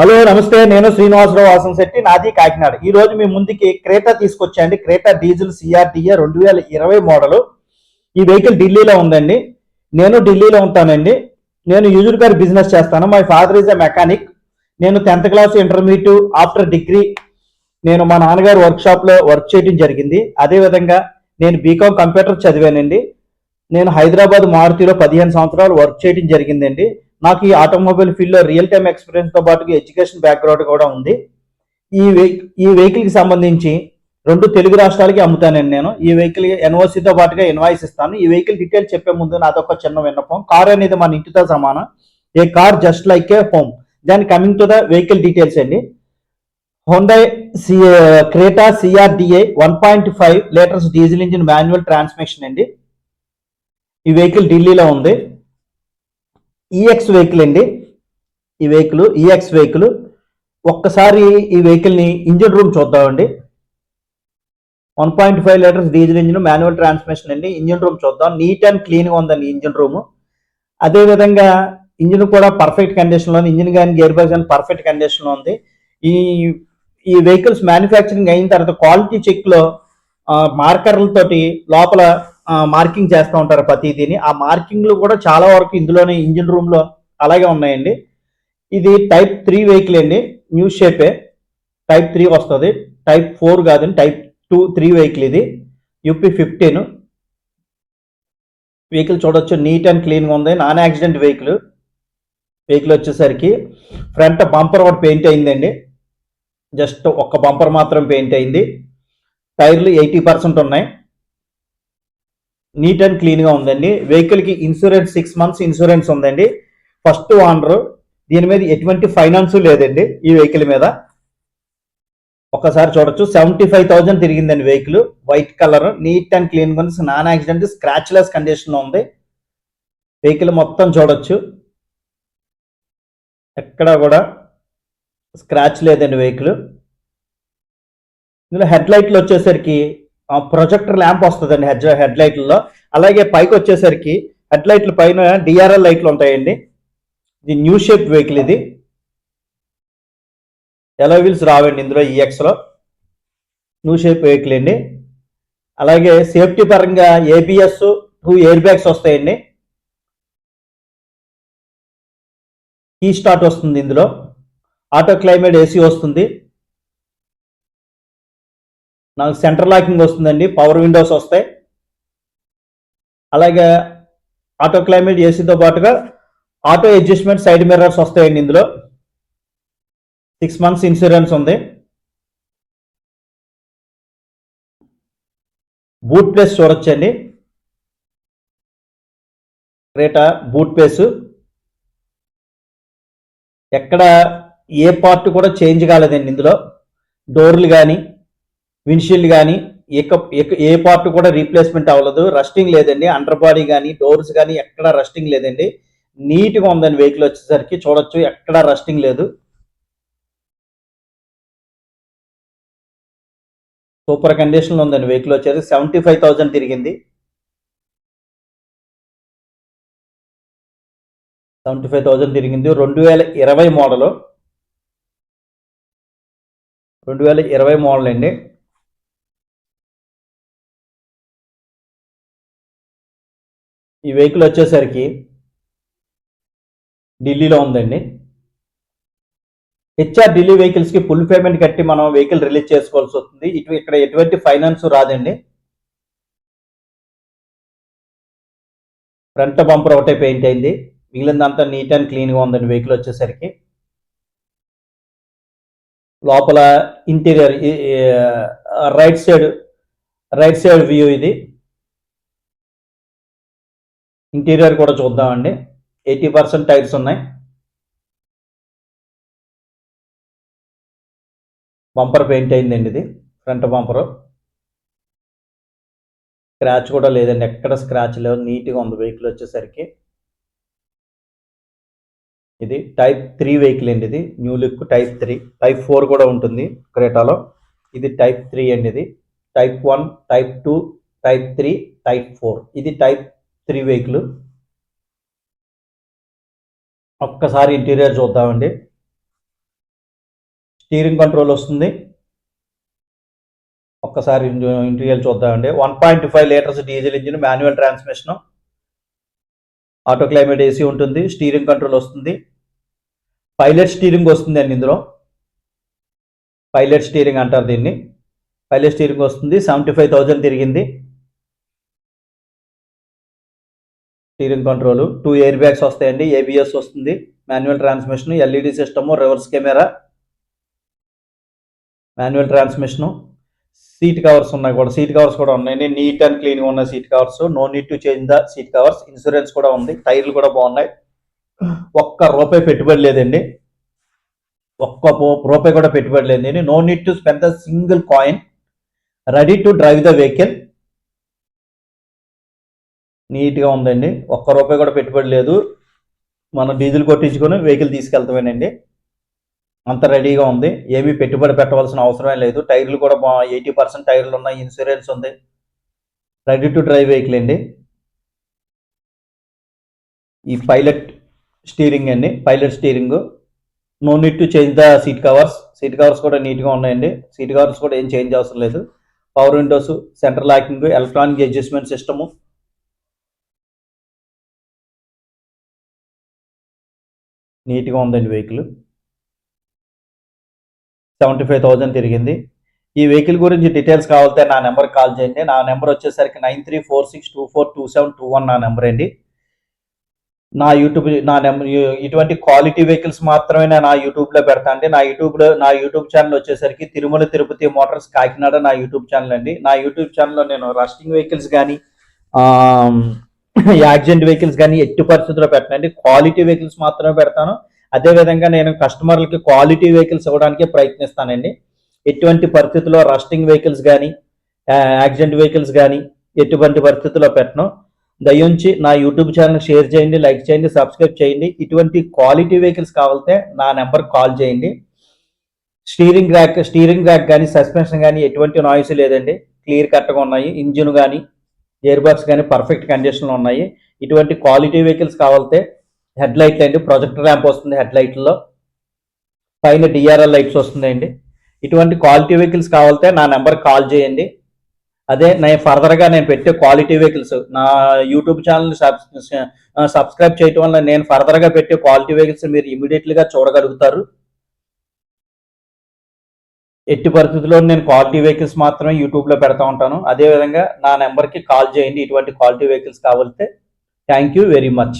Hello నమస్తే. నేను శ్రీనివాసరావు వాసం శెట్టి నాది కాకినాడ. ఈ రోజు మీ ముందుకి క్రేటా తీసుకొచ్చాండి క్రేటా డీజిల్ సిఆర్టీఏ రెండు వేల ఇరవై మోడల్. ఈ వెహికల్ ఢిల్లీలో ఉందండి. నేను ఢిల్లీలో ఉంటానండి. నేను యూజర్ గారి బిజినెస్ చేస్తాను. My father is a mechanic. నేను tenth class intermediate after degree. నేను మా నాన్నగారు వర్క్ షాప్లో వర్క్ చేయడం జరిగింది. అదే విధంగా నేను బీకామ్ కంప్యూటర్ చదివానండి. నేను హైదరాబాద్ మారుతిలో పదిహేను సంవత్సరాలు వర్క్ చేయడం జరిగిందండి. నాకు ఈ ఆటోమొబైల్ ఫీల్డ్లో రియల్ టైమ్ ఎక్స్పీరియన్స్తో పాటు ఎడ్యుకేషన్ బ్యాక్గ్రౌండ్ కూడా ఉంది. ఈ వెహి- ఈ వెహికల్కి సంబంధించి రెండు తెలుగు రాష్ట్రాలకి అమ్ముతానండి నేను. ఈ వెహికల్ ఎన్ఓసితో పాటుగా ఇన్వాయిస్ ఇస్తాను. ఈ వెహికల్ డీటెయిల్స్ చెప్పే ముందు నాదొక చిన్న విన్నపం. కార్ అనేది మన ఇంటితో సమానం. A car just like a home. దాని coming to the vehicle details అండి. Honda C Creta CRDA one point five litres diesel engine manual transmission అండి. ఈ వెహికల్ ఢిల్లీలో ఉంది. ఈఎక్స్ వెహికల్ అండి. ఈ వెహికల్ ఈఎక్స్ వెహికల్ ఒక్కసారి ఈ వెహికల్ని ఇంజిన్ రూమ్ చూద్దామండి. One point five litres diesel engine manual transmission అండి. ఇంజిన్ రూమ్ చూద్దాం. నీట్ అండ్ క్లీన్గా ఉందండి ఇంజిన్ రూమ్ అదే విధంగా ఇంజిన్ కూడా పర్ఫెక్ట్ కండిషన్లో ఉంది ఇంజిన్ కానీ గేర్ బాక్స్ కానీ పర్ఫెక్ట్ కండిషన్లో ఉంది. ఈ ఈ వెహికల్స్ మ్యానుఫ్యాక్చరింగ్ అయిన తర్వాత క్వాలిటీ చెక్లో మార్కర్లతోటి లోపల మార్కింగ్ చేస్తూ ఉంటారు ప్రతిదీని. ఆ మార్కింగ్లు కూడా చాలా వరకు ఇందులోనే ఇంజిన్ రూమ్లో అలాగే ఉన్నాయండి. ఇది టైప్ త్రీ వెహికల్ అండి. న్యూ షేపే. టైప్ త్రీ వస్తుంది. టైప్ ఫోర్ కాదండి. టైప్ టూ త్రీ వెహికల్ ఇది. UP fifteen. వెహికల్ చూడొచ్చు. నీట్ అండ్ క్లీన్గా ఉంది. Non accident vehicle. వెహికల్ వచ్చేసరికి ఫ్రంట్ బంపర్ ఒకటి పెయింట్ అయిందండి. జస్ట్ ఒక్క బంపర్ మాత్రం పెయింట్ అయింది. టైర్లు ఎయిటీ పర్సెంట్ ఉన్నాయి. నీట్ అండ్ క్లీన్గా ఉందండి. వెహికల్కి ఇన్సూరెన్స్ సిక్స్ మంత్స్ ఇన్సూరెన్స్ ఉందండి. ఫస్ట్ ఓనర్ దీని మీద ఎటువంటి ఫైనాన్స్ లేదండి ఈ వెహికల్ మీద. ఒకసారి చూడొచ్చు. Seventy five thousand తిరిగిందండి vehicle white colour neat and clean గురించి non accident scratch less condition ఉంది. వెహికల్ మొత్తం చూడొచ్చు. ఎక్కడ కూడా స్క్రాచ్ లేదండి వెహికల్ ఇందులో హెడ్ లైట్లు వచ్చేసరికి ప్రొజెక్టర్ ల్యాంప్ వస్తుందండి. హెడ్ హెడ్ లైట్లలో అలాగే పైకి వచ్చేసరికి హెడ్ లైట్ల పైన డిఆర్ఎల్ లైట్లు ఉంటాయండి. ఇది న్యూ షేప్ వెహికల్ ఇది. ఎలా వీల్స్ రావండి ఇందులో ఈఎక్స్లో న్యూ షేప్ వెహికల్ అండి. అలాగే సేఫ్టీ పరంగా ఏబిఎస్ టూ ఎయిర్ బ్యాగ్స్ వస్తాయండి. కీ స్టార్ట్ వస్తుంది ఇందులో. ఆటో క్లైమేట్ ఏసీ వస్తుంది. నాకు సెంటర్ లాకింగ్ వస్తుందండి. పవర్ విండోస్ వస్తాయి. అలాగే ఆటో క్లైమేట్ ఏసీతో పాటుగా ఆటో అడ్జస్ట్మెంట్ సైడ్ మిర్రర్స్ వస్తాయండి ఇందులో. సిక్స్ మంత్స్ ఇన్సూరెన్స్ ఉంది. బూట్ ప్లేస్ చూడొచ్చండి. క్రేటా బూట్ ప్లేస్ ఎక్కడ ఏ పార్ట్ కూడా చేంజ్ కాలేదండి ఇందులో. డోర్లు కానీ విండ్షీల్డ్ కానీ ఏ పార్ట్ కూడా రీప్లేస్మెంట్ అవ్వలేదు. రస్టింగ్ లేదండి. అండర్ బాడీ కానీ డోర్స్ కానీ ఎక్కడ రస్టింగ్ లేదండి. నీట్గా ఉందండి వెహికల్ వచ్చేసరికి. చూడొచ్చు ఎక్కడ రస్టింగ్ లేదు. సూపర్ కండిషన్లో ఉందండి వెహికల్ వచ్చేది. సెవెంటీ ఫైవ్ థౌజండ్ తిరిగింది. సెవెంటీ ఫైవ్ థౌజండ్ తిరిగింది. రెండు వేల ఇరవై మోడలు రెండు వేల ఇరవై మోడల్ అండి. ఈ వెహికల్ వచ్చేసరికి ఢిల్లీలో ఉందండి. హెచ్ఆర్ ఢిల్లీ వెహికల్స్కి ఫుల్ పేమెంట్ కట్టి మనం వెహికల్ రిలీజ్ చేసుకోవాల్సి వస్తుంది. ఇటు ఇక్కడ ఎటువంటి ఫైనాన్స్ రాదండి. ఫ్రంట్ బంపర్ ఒకటే పెయింట్ అయింది. మిగిలిందంతా నీట్ అండ్ క్లీన్గా ఉందండి వెహికల్ వచ్చేసరికి. లోపల interior right side right side view ఇది. ఇంటీరియర్ కూడా చూద్దామండి. ఎయిటీ పర్సెంట్ టైర్స్ ఉన్నాయి. బంపర్ పెయింట్ అయిందండి ఇది ఫ్రంట్ బంపర్ స్క్రాచ్ కూడా లేదండి ఎక్కడ స్క్రాచ్ లేవు నీట్గా ఉంది వెహికల్ వచ్చేసరికి. ఇది టైప్ త్రీ వెహికల్ అండి ఇది new look type three type four కూడా ఉంటుంది క్రేటాలో ఇది టైప్ త్రీ అండి ఇది. Type one type two type three type four ఇది టైప్ త్రీ వెహికల్. ఒక్కసారి ఇంటీరియర్ చూద్దామండి. స్టీరింగ్ కంట్రోల్ వస్తుంది. ఒక్కసారి ఇంటీరియర్ చూద్దామండి. One point five litres diesel engine manual transmission. Auto climate AC ఉంటుంది. స్టీరింగ్ కంట్రోల్ వస్తుంది. పైలట్ స్టీరింగ్ వస్తుంది అండి ఇందులో. పైలట్ స్టీరింగ్ అంటారు దీన్ని. పైలట్ స్టీరింగ్ వస్తుంది. సెవెంటీ ఫైవ్ థౌజండ్ తిరిగింది. Steering control. Two air bags వస్తాయండి. ఏబిఎస్ వస్తుంది. Manual transmission LED system reverse camera. Manual transmission. Seat covers ఉన్నాయి కూడా. సీట్ కవర్స్ కూడా ఉన్నాయి నీట్ అండ్ క్లీన్గా ఉన్న seat covers. No need to change the seat covers. Insurance కూడా ఉంది. టైర్లు కూడా బాగున్నాయి. ఒక్క రూపాయి పెట్టుబడి లేదండి. ఒక్క రూపాయి కూడా పెట్టుబడి లేదండి. No need to spend the single coin. Ready to drive the vehicle. నీట్గా ఉందండి. ఒక్క రూపాయి కూడా పెట్టుబడి లేదు. మనం డీజిల్ కొట్టించుకొని వెహికల్ తీసుకెళ్తామేనండి. అంత రెడీగా ఉంది. ఏమీ పెట్టుబడి పెట్టవలసిన అవసరమే లేదు. టైర్లు కూడా బా ఎయిటీ పర్సెంట్ టైర్లు ఉన్నాయి. ఇన్సూరెన్స్ ఉంది. రెడీ టు డ్రైవ్ వెహికల్ అండి. ఈ పైలట్ స్టీరింగ్ అండి. Pilot steering. No need to change the seat covers. Seat covers కూడా నీట్గా ఉన్నాయండి. సీట్ కవర్స్ కూడా ఏం చేంజ్ అవసరం లేదు. Power windows centre locking electronic adjustment system నీట్గా ఉందండి వెహికల్. సెవెంటీ ఫైవ్ థౌజండ్ తిరిగింది. ఈ వెహికల్ గురించి డీటెయిల్స్ కావాలంటే నా నెంబర్ కాల్ చేయండి. నా నెంబర్ వచ్చేసరికి nine three four six two four two seven two one నా నెంబర్ అండి. నా యూట్యూబ్ నా నెంబర్ ఇటువంటి క్వాలిటీ వెహికల్స్ మాత్రమే నేను నా యూట్యూబ్లో పెడతా అండి. నా యూట్యూబ్లో నా యూట్యూబ్ ఛానల్ వచ్చేసరికి తిరుమల తిరుపతి మోటార్స్ కాకినాడ నా యూట్యూబ్ ఛానల్ అండి. నా యూట్యూబ్ ఛానల్లో నేను రస్టింగ్ వెహికల్స్ కానీ యాక్సిడెంట్ వెహికల్స్ కానీ ఎట్టి పరిస్థితుల్లో పెట్టనండి క్వాలిటీ వెహికల్స్ మాత్రమే పెడతాను. అదేవిధంగా నేను కస్టమర్లకి క్వాలిటీ వెహికల్స్ ఇవ్వడానికి ప్రయత్నిస్తానండి. ఎటువంటి పరిస్థితుల్లో రస్టింగ్ వెహికల్స్ కానీ యాక్సిడెంట్ వెహికల్స్ కానీ ఎటువంటి పరిస్థితుల్లో పెట్టను. దయించి నా యూట్యూబ్ ఛానల్ షేర్ చేయండి లైక్ చేయండి సబ్స్క్రైబ్ చేయండి. ఇటువంటి క్వాలిటీ వెహికల్స్ కావాలితే నా నెంబర్ కాల్ చేయండి. స్టీరింగ్ ర్యాక్ స్టీరింగ్ ర్యాక్ కానీ సస్పెన్షన్ కానీ ఎటువంటి నాయిస్ లేదండి. క్లియర్ కట్గా ఉన్నాయి. ఇంజిన్ కానీ గేర్ బాక్స్ కానీ పర్ఫెక్ట్ కండిషన్లో ఉన్నాయి. ఇటువంటి క్వాలిటీ వెహికల్స్ కావాలితే హెడ్ లైట్లు అండి. ప్రొజెక్టర్ ర్యాంప్ వస్తుంది హెడ్ లైట్లో పైన డిఆర్ఎల్ లైట్స్ వస్తుందండి. ఇటువంటి క్వాలిటీ వెహికల్స్ కావాలితే నా నెంబర్ కాల్ చేయండి. అదే నేను ఫర్దర్గా నేను పెట్టే క్వాలిటీ వెహికల్స్ నా యూట్యూబ్ ఛానల్ సబ్స్క్రైబ్ చేయటం వల్ల నేను ఫర్దర్గా పెట్టే క్వాలిటీ వెహికల్స్ మీరు ఇమీడియట్లీగా చూడగలుగుతారు. ఎట్టి పరిస్థితుల్లో నేను క్వాలిటీ వెహికల్స్ మాత్రమే యూట్యూబ్లో పెడతా ఉంటాను. అదేవిధంగా నా నెంబర్కి కాల్ చేయండి. ఇటువంటి క్వాలిటీ వెహికల్స్ కావాలితే థ్యాంక్ యూ వెరీ మచ్